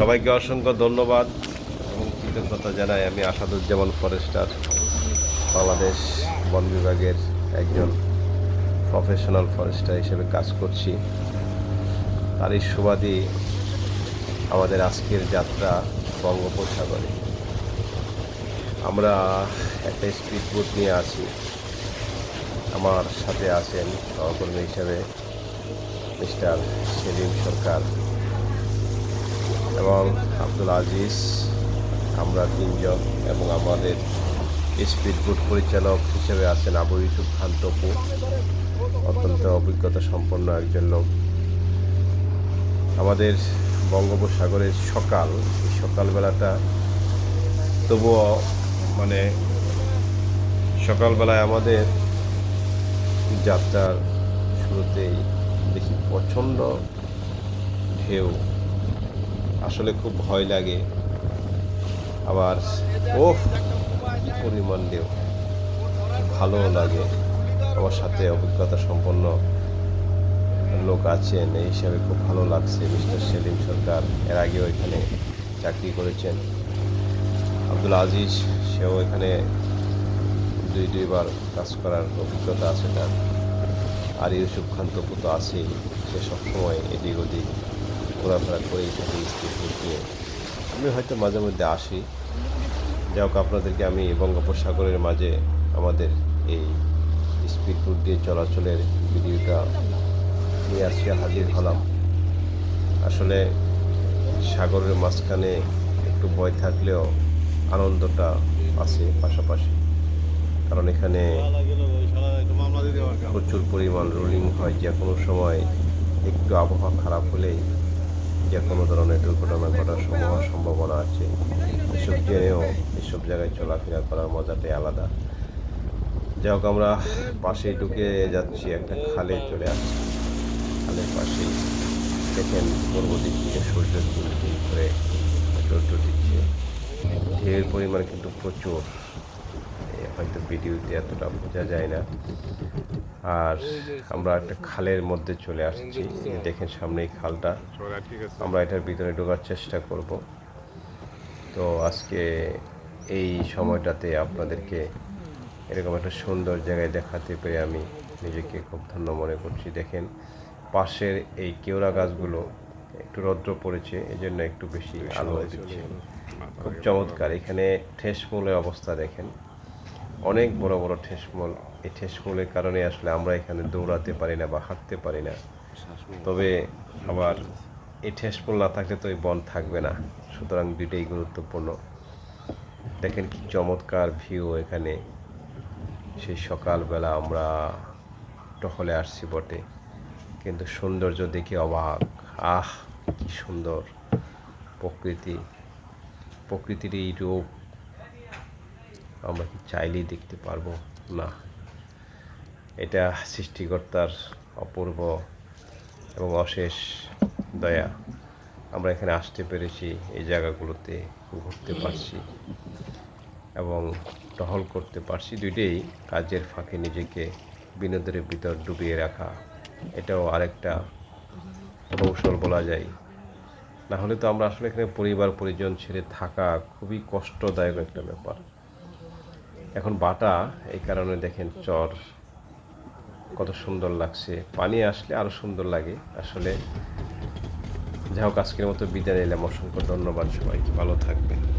সবাইকে অসংখ্য ধন্যবাদ এবং কৃতজ্ঞতা জানাই আমি আসাদুজ্জামান ফরেস্টার, বাংলাদেশ বন বিভাগের একজন প্রফেশনাল ফরেস্টার হিসেবে কাজ করছি। তারই সুবাদী আমাদের আজকের যাত্রা বঙ্গোপসাগরে। আমরা একটা স্পিড বোট নিয়ে আছি। আমার সাথে আছেন সহকর্মী হিসেবে মিস্টার সেলিম সরকার। এবং আব্দুল আজিজ, আমরা তিনজন এবং আমাদের স্পিড বোট পরিচালক হিসেবে আছেন আবু ইউসুফ খান টপু, অত্যন্ত অভিজ্ঞতা সম্পন্ন একজন লোক। আমাদের বঙ্গোপসাগরের সকাল, এই সকালবেলাটা তবুও মানে সকালবেলায় আমাদের যাত্রার শুরুতেই দেখি প্রচণ্ড ঢেউ। আসলে খুব ভয় লাগে। আবার ও কি পরিমাণ ভালো লাগে। আমার সাথে অভিজ্ঞতা সম্পন্ন লোক আছেন, এই হিসাবে খুব ভালো লাগছে। মিস্টার সেলিম সরকার এর আগেও এখানে চাকরি করেছেন। আব্দুল আজিজ, সেও এখানে দুই, দুইবার কাজ করার অভিজ্ঞতা আছে তার। আর ইউসুফ খান তো আছেই, সে সবসময় এদিক ওদিক ঘোরাফেরা করেই থাকে স্পিড নিয়ে আমি হয়তো মাঝে মধ্যে আসি। যাই হোক, আপনাদেরকে আমি বঙ্গোপসাগরের মাঝে আমাদের এই স্পিড বোট দিয়ে চলাচলের ভিডিওটা নিয়ে আজকে হাজির হলাম। আসলে সাগরের মাঝখানে একটু ভয় থাকলেও আনন্দটা আছে পাশাপাশি। কারণ এখানে প্রচুর পরিমাণ রোলিং হয়, যে কোনো সময় একটু আবহাওয়া খারাপ হলেই যে কোনো ধরনের দুর্ঘটনা ঘটার সম্ভাবনা সম্ভাবনা আছে। এসব জেনেও এসব জায়গায় চলাফেরা করার মজাটাই আলাদা। যাই হোক, আমরা পাশে ঢুকে যাচ্ছি, একটা খালে চলে আসছি। খালের পাশে দেখেন পূর্ব দিক থেকে সূর্য দিক করে রৌদ্র দিচ্ছে ঢেউয়ের পরিমাণ কিন্তু প্রচুর হয়তো ভিডিওতে এতটা বোঝা যায় না। আর আমরা একটা খালের মধ্যে চলে আসছি। দেখেন সামনে এই খালটা। আমরা এটার ভিতরে ঢোকার চেষ্টা করব। তো আজকে এই সময়টাতে আপনাদেরকে এরকম একটা সুন্দর জায়গায় দেখাতে পেরে আমি নিজেকে খুব ধন্য মনে করছি। দেখেন, পাশের এই কেওড়া গাছগুলো একটু রৌদ্র পড়েছে এই জন্য একটু বেশি আলো দিচ্ছে। খুব চমৎকার। এখানে ঠেসমূলের অবস্থা দেখেন। অনেক বড় বড় ঠেসমূল এই ঠেসমূলের কারণে আসলে আমরা এখানে দৌড়াতে পারি না বা হাঁটতে পারি না। তবে আবার এই ঠেসমূল না থাকলে তো এই বন থাকবে না। সুতরাং দুইটাই গুরুত্বপূর্ণ। দেখেন কি চমৎকার ভিউ এখানে। সেই সকালবেলা আমরা টহলে আসছি বটে। কিন্তু সৌন্দর্য দেখে অবাক। আহ, কি সুন্দর প্রকৃতি। প্রকৃতির এই রূপ। আমরা কি চাইলেই দেখতে পারব? না। এটা সৃষ্টিকর্তার অপূর্ব এবং অশেষ দয়া। আমরা এখানে আসতে পেরেছি, এই জায়গাগুলোতে ঘুরতে পারছি এবং টহল করতে পারছি। দুইটাই কাজের ফাঁকে নিজেকে বিনোদনের ভিতর ডুবিয়ে রাখা। এটাও আরেকটা কৌশল বলা যায়। না হলে তো আমরা আসলে এখানে পরিবার পরিজন ছেড়ে থাকা খুবই কষ্টদায়ক একটা ব্যাপার। এখন বাটা, এই কারণে দেখেন চর কত সুন্দর লাগছে। পানি আসলে আরও সুন্দর লাগে। আসলে যা হোক, আজকের মতো বিদায় নিলাম। অসংখ্য ধন্যবাদ সবাইকে। ভালো থাকবেন।